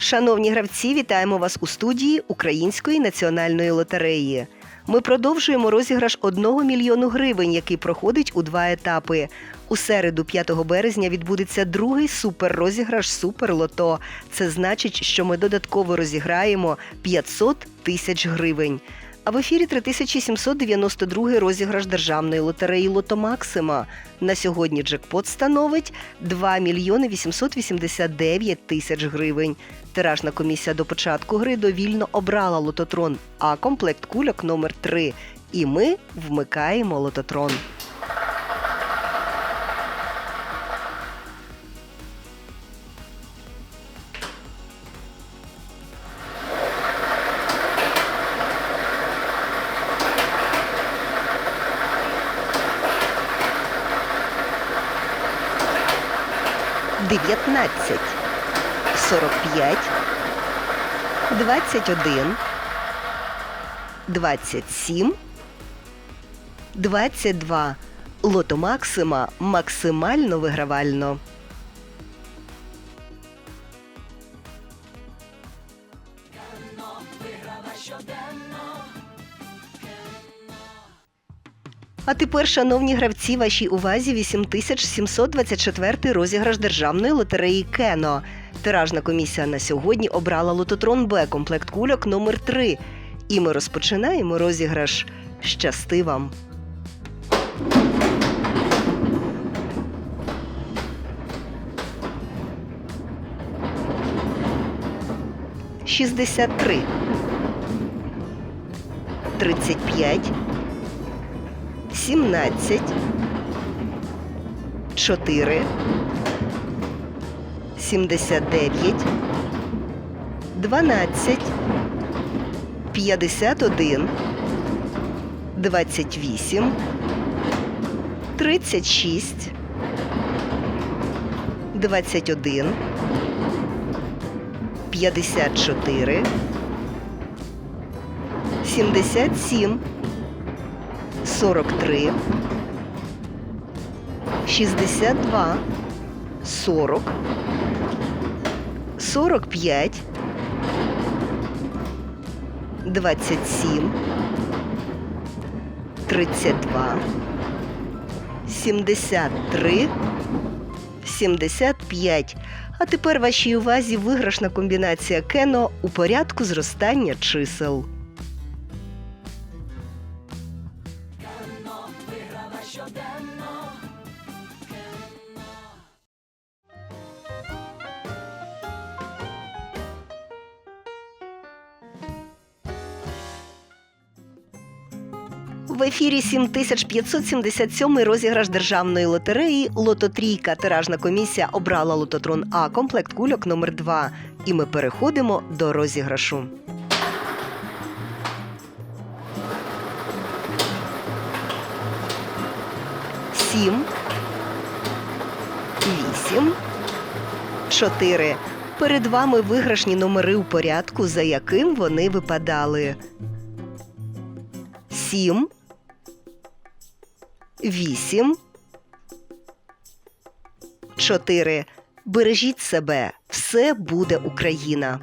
Шановні гравці, вітаємо вас у студії Української національної лотереї. Ми продовжуємо розіграш 1 мільйону гривень, який проходить у два етапи. У середу, 5 березня, відбудеться другий суперрозіграш Суперлото. Це значить, що ми додатково розіграємо 500 тисяч гривень. А в ефірі 3792 розіграш державної лотереї Лото Максима. На сьогодні джекпот становить 2 мільйони 889 тисяч гривень. Тиражна комісія до початку гри довільно обрала лототрон, а комплект кульок номер 3 І ми вмикаємо лототрон. Дев'ятнадцять, сорок п'ять, двадцять один, двадцять сім, двадцять два. Лото Максима максимально вигравально. А тепер, шановні гравці, вашій увазі 8724 розіграш державної лотереї Кено. Тиражна комісія на сьогодні обрала лототрон Б комплект кульок номер 3 І ми розпочинаємо розіграш. Щасти вам! Шістдесят три. Тридцять п'ять. 17, 4, 79, 12, 51, 28, 36, 21, 54, 77, 43, 62, 40, 45, 27, 32, 73, 75. А тепер вашій увазі виграшна комбінація кено у порядку зростання чисел. В ефірі 7577 розіграш державної лотереї Лототрійка. Тиражна комісія обрала лототрон А комплект кульок номер 2 І ми переходимо до розіграшу. Сім. Вісім. Чотири. Перед вами виграшні номери у порядку, за яким вони випадали. Сім. Вісім. Чотири. Бережіть себе. Все буде Україна.